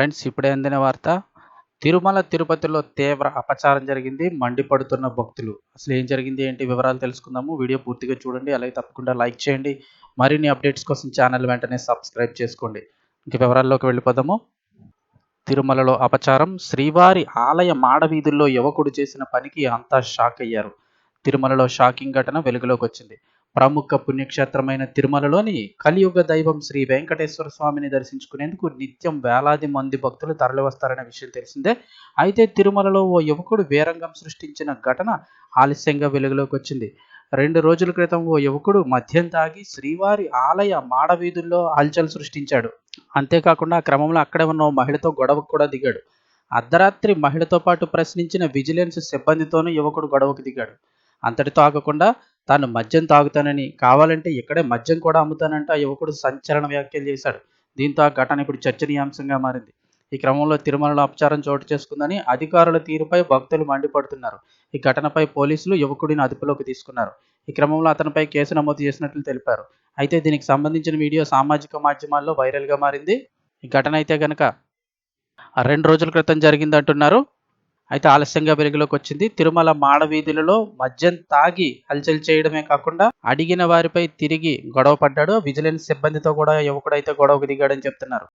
Friends ఇప్పుడే అందిన వార్త తిరుమల తిరుపతిలో తీవ్ర అపచారం జరిగింది మండిపడుతున్న భక్తులు. అసలు ఏం జరిగింది ఏంటి వివరాలు తెలుసుకుందాము. వీడియో పూర్తిగా చూడండి అలాగే తప్పకుండా లైక్ చేయండి. మరిన్ని అప్డేట్స్ కోసం ఛానల్ వెంటనే సబ్స్క్రైబ్ చేసుకోండి. ఇంక వివరాల్లోకి వెళ్ళిపోదాము. తిరుమలలో అపచారం శ్రీవారి ఆలయ మాడవీధుల్లో యువకుడు చేసిన పనికి అంతా షాక్ అయ్యారు. తిరుమలలో షాకింగ్ ఘటన వెలుగులోకి వచ్చింది. ప్రముఖ పుణ్యక్షేత్రమైన తిరుమలలోని కలియుగ దైవం శ్రీ వెంకటేశ్వర స్వామిని దర్శించుకునేందుకు నిత్యం వేలాది మంది భక్తులు తరలివస్తారనే విషయం తెలిసిందే. అయితే తిరుమలలో ఓ యువకుడు వీరంగం సృష్టించిన ఘటన ఆలస్యంగా వెలుగులోకి వచ్చింది. రెండు రోజుల క్రితం ఓ యువకుడు మద్యం తాగి శ్రీవారి ఆలయ మాడవీధుల్లో హల్చల్ సృష్టించాడు. అంతేకాకుండా ఆ క్రమంలో అక్కడే ఉన్న ఓ మహిళతో గొడవకు కూడా దిగాడు. అర్ధరాత్రి మహిళతో పాటు ప్రశ్నించిన విజిలెన్స్ సిబ్బందితోనూ యువకుడు గొడవకు దిగాడు. అంతటితో ఆగకుండా తాను మద్యం తాగుతానని కావాలంటే ఇక్కడే మద్యం కూడా అమ్ముతానంటే ఆ యువకుడు సంచలన వ్యాఖ్యలు చేశాడు. దీంతో ఆ ఘటన ఇప్పుడు చర్చనీయాంశంగా మారింది. ఈ క్రమంలో తిరుమలలో అపచారం చోటు చేసుకుందని అధికారుల తీరుపై భక్తులు మండిపడుతున్నారు. ఈ ఘటనపై పోలీసులు యువకుడిని అదుపులోకి తీసుకున్నారు. ఈ క్రమంలో అతనిపై కేసు నమోదు చేసినట్లు తెలిపారు. అయితే దీనికి సంబంధించిన వీడియో సామాజిక మాధ్యమాల్లో వైరల్గా మారింది. ఈ ఘటన అయితే కనుక రెండు రోజుల క్రితం జరిగింది అంటున్నారు అయితే ఆలస్యంగా వెలుగులోకి వచ్చింది తిరుమల మాడవీధులలో మద్యం తాగి హల్చల్ చేయడమే కాకుండా అడిగిన వారిపై తిరిగి గొడవ పడ్డాడు. విజిలెన్స్ సిబ్బందితో కూడా యువకుడైతే గొడవకు దిగాడని చెప్తున్నారు.